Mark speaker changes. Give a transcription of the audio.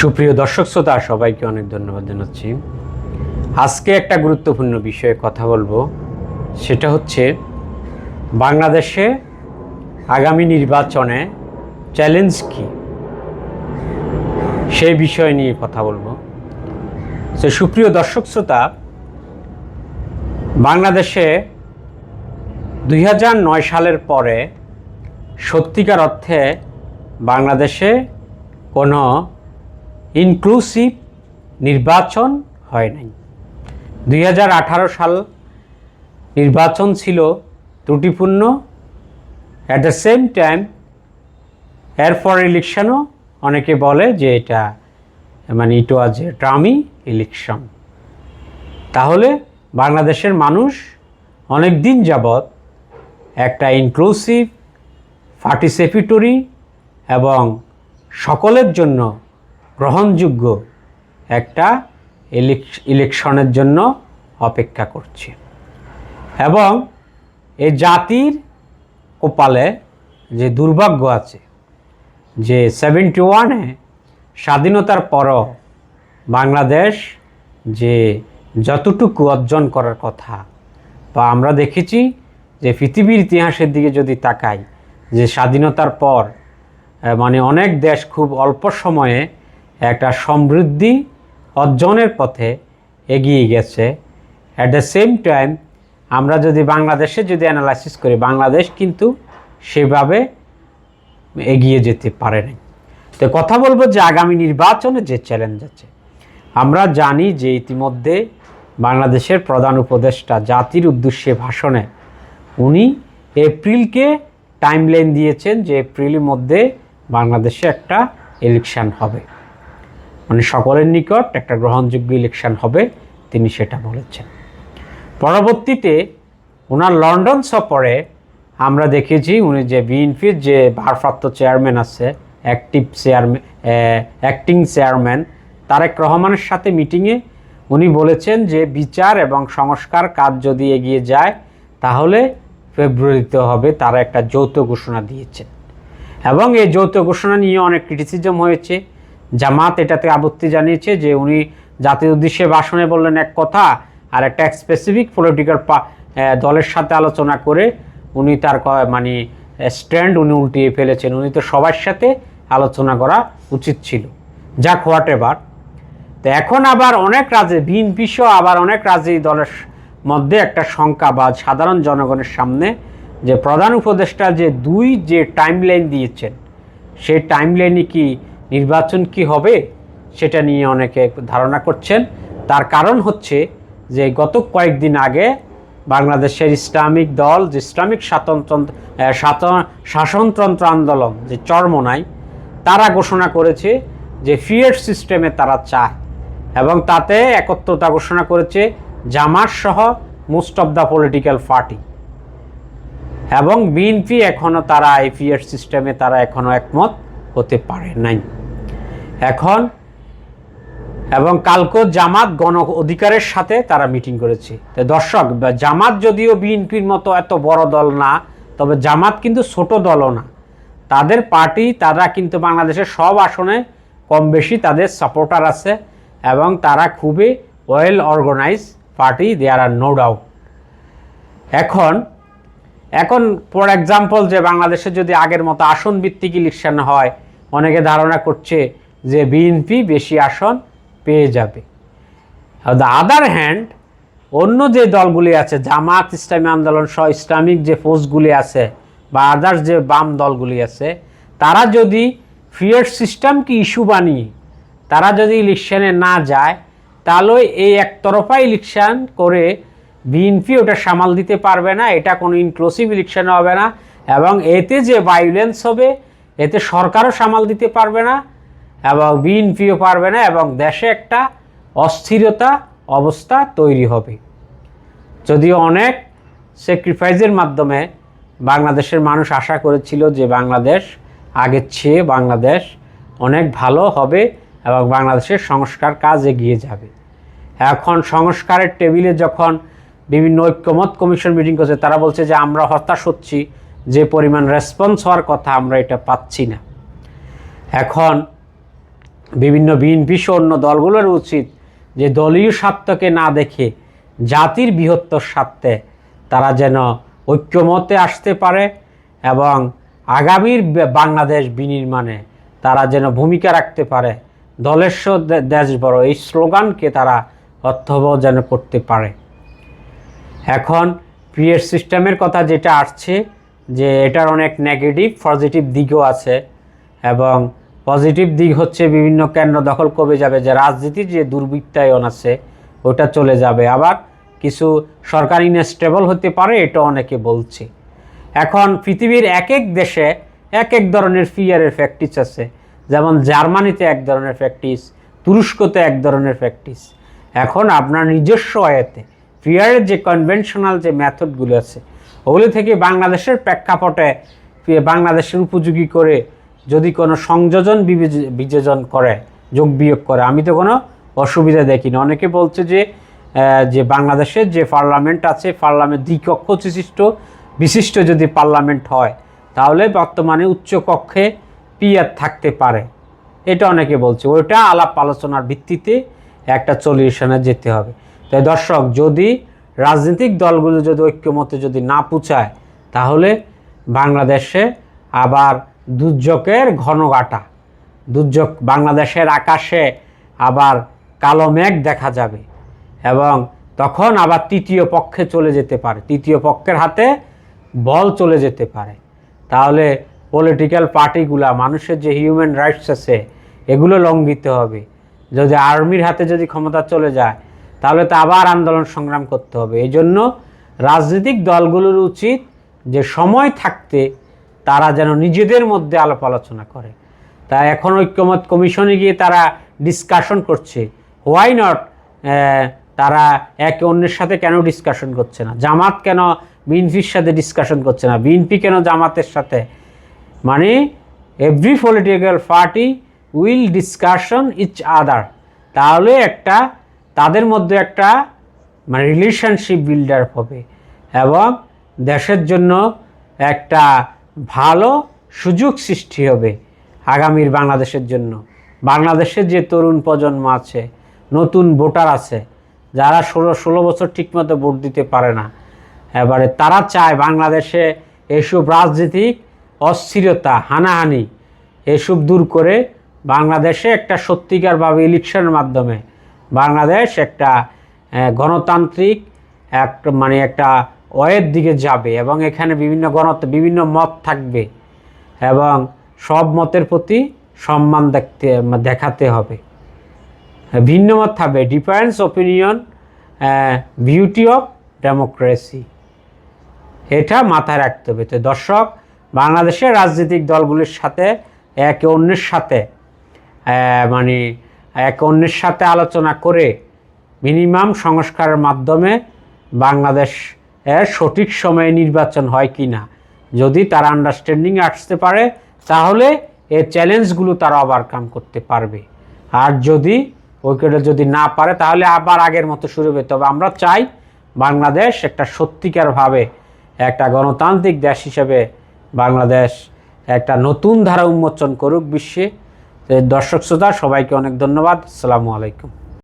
Speaker 1: সুপ্রিয় দর্শক শ্রোতা, সবাইকে অনেক ধন্যবাদ জানাচ্ছি। আজকে একটা গুরুত্বপূর্ণ বিষয়ে কথা বলব। সেটা হচ্ছে, বাংলাদেশে আগামী নির্বাচনে চ্যালেঞ্জ কি? সেই বিষয় নিয়ে কথা বলব। তো সুপ্রিয় দর্শক শ্রোতা, বাংলাদেশে দুই হাজার নয় সালের পরে সত্যিকার অর্থে বাংলাদেশে কোনো ইনক্লুসিভ নির্বাচন হয় নাই। দুই হাজার আঠারো সাল নির্বাচন ছিল ত্রুটিপূর্ণ। অ্যাট দ্য সেম টাইম এরপর ইলেকশনও অনেকে বলে যে এটা মানে ইট ওয়াজ এ ট্রামি ইলেকশন তাহলে বাংলাদেশের মানুষ অনেক দিন যাবৎ একটা ইনক্লুসিভ পার্টিসিপেটরি এবং সকলের জন্য গ্রহণযোগ্য একটা ইলেকশনের জন্য অপেক্ষা করছে। এবং এ জাতির কপালে যে দুর্ভাগ্য আছে, যে সেভেন্টি ওয়ানে স্বাধীনতার পরও বাংলাদেশ যে যতটুকু অর্জন করার কথা, বা আমরা দেখেছি যে পৃথিবীর ইতিহাসের দিকে যদি তাকাই, যে স্বাধীনতার পর মানে অনেক দেশ খুব অল্প সময়ে একটা সমৃদ্ধি অর্জনের পথে এগিয়ে গেছে। অ্যাট দ্য সেম টাইম আমরা যদি বাংলাদেশে যদি অ্যানালাইসিস করি, বাংলাদেশ কিন্তু সেভাবে এগিয়ে যেতে পারে নাই তো কথা বলব যে আগামী নির্বাচনে যে চ্যালেঞ্জ আছে। আমরা জানি যে ইতিমধ্যে বাংলাদেশের প্রধান উপদেষ্টা জাতির উদ্দেশ্যে ভাষণে উনি এপ্রিলকে টাইমলাইন দিয়েছেন যে এপ্রিলের মধ্যে বাংলাদেশে একটা ইলেকশান হবে। মানে সকলের নিকট একটা গ্রহণযোগ্য ইলেকশন হবে, তিনি সেটা বলেছেন। পরবর্তীতে ওনার লন্ডন সফরে আমরা দেখেছি উনি যে বিএনপির যে ভারপ্রাপ্ত চেয়ারম্যান আছে active chairman acting chairman Tarek রহমানের সাথে মিটিংয়ে উনি বলেছেন যে বিচার এবং সংস্কার কাজ যদি এগিয়ে যায়, তাহলে ফেব্রুয়ারিতে হবে, তারা একটা যৌথ ঘোষণা দিয়েছেন। এবং এই যৌথ ঘোষণা নিয়ে অনেক ক্রিটিসিজম হয়েছে। জামাত এটাতে আপত্তি জানিয়েছে যে উনি জাতির উদ্দেশ্যে ভাষণে বললেন এক কথা আর একটা স্পেসিফিক পলিটিক্যাল দলের সাথে আলোচনা করে উনি তার মানে স্ট্যান্ড উনি উল্টিয়ে ফেলেছেন। উনি তো সবার সাথে আলোচনা করা উচিত ছিল। যাক হোয়াট এভার তো এখন আবার অনেক রাজ্যে বিএনপি সহ আবার অনেক রাজনৈতিক দলের মধ্যে একটা শঙ্কা বা সাধারণ জনগণের সামনে যে প্রধান উপদেষ্টা যে দুই যে টাইমলাইন দিয়েছেন, সেই টাইমলাইনে কি নির্বাচন কি হবে সেটা নিয়ে অনেকে ধারণা করছেন। তার কারণ হচ্ছে যে গত কয়েকদিন আগে বাংলাদেশের ইসলামিক দল, যে ইসলামিক স্বাতন্ত্র স্বাত- শাসনতন্ত্র আন্দোলন, যে চরমনাই, তারা ঘোষণা করেছে যে ফিয়েট সিস্টেমে তারা চায় এবং তাতে একত্রতা ঘোষণা করেছে জামাত সহ most of the political party. এবং বিএনপি এখনও তারা আইপিএস সিস্টেমে তারা এখনও একমত হতে পারে নাই। এখন এবং কালকে জামাত গণ অধিকারের সাথে তারা মিটিং করেছে। তো দর্শক, জামাত যদিও বিএনপির মতো এত বড় দল না, তবে জামাত কিন্তু ছোট দলও না। তাদের পার্টি, তারা কিন্তু বাংলাদেশের সব আসনে কম বেশি তাদের সাপোর্টার আছে এবং তারা খুবই well organise party there are no doubt এখন এখন ফর এক্সাম্পল যে বাংলাদেশে যদি আগের মতো আসন ভিত্তিক ইলেকশন হয়, অনেকে ধারণা করছে যে বিএনপি বেশি আসন পেয়ে যাবে। দ্য আদার হ্যান্ড অন্য যে দলগুলি আছে, জামাত, ইসলামী আন্দোলন সহ ইসলামিক যে ফোর্সগুলি আছে বা আদার্স যে বাম দলগুলি আছে, তারা যদি ফিয়ার সিস্টেমকে ইস্যু বানিয়ে, তারা যদি ইলেকশানে না যায়, তাহলে এই একতরফা ইলেকশান করে বিএনপি ওটা সামাল দিতে পারবে না, এটা কোনো ইনক্লুসিভ ইলেকশন হবে না এবং এতে যে ভায়োলেন্স হবে, এতে সরকারও সামাল দিতে পারবে না এবং বিএনপিও পারবে না এবং দেশে একটা অস্থিরতা অবস্থা তৈরি হবে। যদিও অনেক স্যাক্রিফাইসের মাধ্যমে বাংলাদেশের মানুষ আশা করেছিল যে বাংলাদেশ, আগের চেয়ে বাংলাদেশ অনেক ভালো হবে এবং বাংলাদেশের সংস্কার কাজ এগিয়ে যাবে। এখন সংস্কারের টেবিলে যখন বিভিন্ন ঐক্যমত কমিশন মিটিং করছে, তারা বলছে যে আমরা হতাশ হচ্ছি, যে পরিমাণ রেসপন্স হওয়ার কথা আমরা এটা পাচ্ছি না। এখন বিভিন্ন বিএনপি সহ অন্য দলগুলোর উচিত যে দলীয় স্বার্থকে না দেখে জাতির বৃহত্তর স্বার্থে তারা যেন ঐক্যমতে আসতে পারে এবং আগামীর বাংলাদেশ বিনির্মাণে তারা যেন ভূমিকা রাখতে পারে। দলের সহ দেশ বড়। এই স্লোগানকে তারা অর্থবহ যেন করতে পারে। এখন পিএস সিস্টেমের কথা যেটা আসছে যে এটার অনেক নেগেটিভ পজিটিভ দিকও আছে এবং পজিটিভ দিক হচ্ছে বিভিন্ন কেন্দ্র দখল কমে যাবে, যে রাজনীতির যে দুর্বৃত্তায়ন আছে, ওটা চলে যাবে। আবার কিছু সরকার ইনস্টেবল হতে পারে, এটা অনেকে বলছে। এখন পৃথিবীর এক এক দেশে এক এক ধরনের ফিয়ারের প্র্যাকটিস আছে। যেমন জার্মানিতে এক ধরনের প্র্যাকটিস তুরস্কতে এক ধরনের প্র্যাকটিস এখন আপনার নিজস্ব আয়াতে ফিয়ারের যে কনভেনশনাল যে মেথডগুলো আছে, ওগুলো থেকে বাংলাদেশের প্রেক্ষাপটে, বাংলাদেশের উপযোগী করে যদি কোনো সংযোজন বিবেচ- বিযোজন করে, যোগ বিয়োগ করে, আমি তো কোনো অসুবিধা দেখি না অনেকে বলছে যে যে বাংলাদেশের যে পার্লামেন্ট আছে, পার্লামেন্ট দ্বিকক্ষ বিশিষ্ট বিশিষ্ট যদি পার্লামেন্ট হয়, তাহলে বর্তমানে উচ্চ কক্ষে পিয়ার থাকতে পারে। এটা অনেকে বলছে। ওইটা আলাপ আলোচনার ভিত্তিতে একটা সলিউশনে যেতে হবে। তাই দর্শক, যদি রাজনৈতিক দলগুলো যদি ঐক্যমতে যদি না পুচায় তাহলে বাংলাদেশে আবার দুর্যোগের ঘন ঘনঘাটা। দুর্যোগ বাংলাদেশের আকাশে আবার কালো মেঘ দেখা যাবে এবং তখন আবার তৃতীয় পক্ষে চলে যেতে পারে। তৃতীয় পক্ষের হাতে বল চলে যেতে পারে। তাহলে পলিটিক্যাল পার্টিগুলা মানুষের যে হিউম্যান রাইটস আছে, এগুলো লঙ্ঘিত হবে। যদি আর্মির হাতে যদি ক্ষমতা চলে যায়, তাহলে তো আবার আন্দোলন সংগ্রাম করতে হবে। এই জন্য রাজনৈতিক দলগুলোর উচিত যে সময় থাকতে তারা যেন নিজেদের মধ্যে আলাপ আলোচনা করে। তা এখন ঐক্যমত কমিশনে গিয়ে তারা ডিসকাশন করছে। হোয়াই নট তারা একে অন্যের সাথে কেন ডিসকাশন করছে না? জামাত কেন বিএনপির সাথে ডিসকাশন করছে না? বিএনপি কেন জামাতের সাথে? মানে every political party will discussion each other তাহলে একটা তাদের মধ্যে একটা মানে রিলেশনশিপ বিল্ডার হবে। এবং দেশের জন্য একটা ভালো সুযোগ সৃষ্টি হবে আগামীর বাংলাদেশের জন্য। বাংলাদেশের যে তরুণ প্রজন্ম আছে, নতুন ভোটার আছে, যারা ষোলো ষোলো বছর ঠিকমতো ভোট দিতে পারে না, এবারে তারা চায় বাংলাদেশে এসব রাজনীতিক অস্থিরতা, হানাহানি এসব দূর করে বাংলাদেশে একটা সত্যিকারভাবে ইলেকশনের মাধ্যমে বাংলাদেশ একটা গণতান্ত্রিক এক মানে একটা ওয়ের দিকে যাবে এবং এখানে বিভিন্ন গণ বিভিন্ন মত থাকবে এবং সব মতের প্রতি সম্মান দেখতে, দেখাতে হবে। ভিন্ন মত থাকবে, difference opinion beauty of democracy. এটা মাথায় রাখতে হবে। তো দর্শক, বাংলাদেশের রাজনৈতিক দলগুলির সাথে, একে অন্যের সাথে মানে একে অন্যের সাথে আলোচনা করে মিনিমাম সংস্কারের মাধ্যমে বাংলাদেশ সঠিক সময়ে নির্বাচন হয় কি না যদি তারা আন্ডারস্ট্যান্ডিং আসতে পারে, তাহলে এই চ্যালেঞ্জগুলো তারা ওভারকাম করতে পারবে। আর যদি ওইটা যদি না পারে, তাহলে আবার আগের মতো শুরু হবে। তবে আমরা চাই বাংলাদেশ একটা সত্যিকারভাবে একটা গণতান্ত্রিক দেশ হিসেবে বাংলাদেশ একটা নতুন ধারা উন্মোচন করুক বিশ্বে। দর্শক, শ্রোতা, সবাইকে অনেক ধন্যবাদ। আসসালামু আলাইকুম।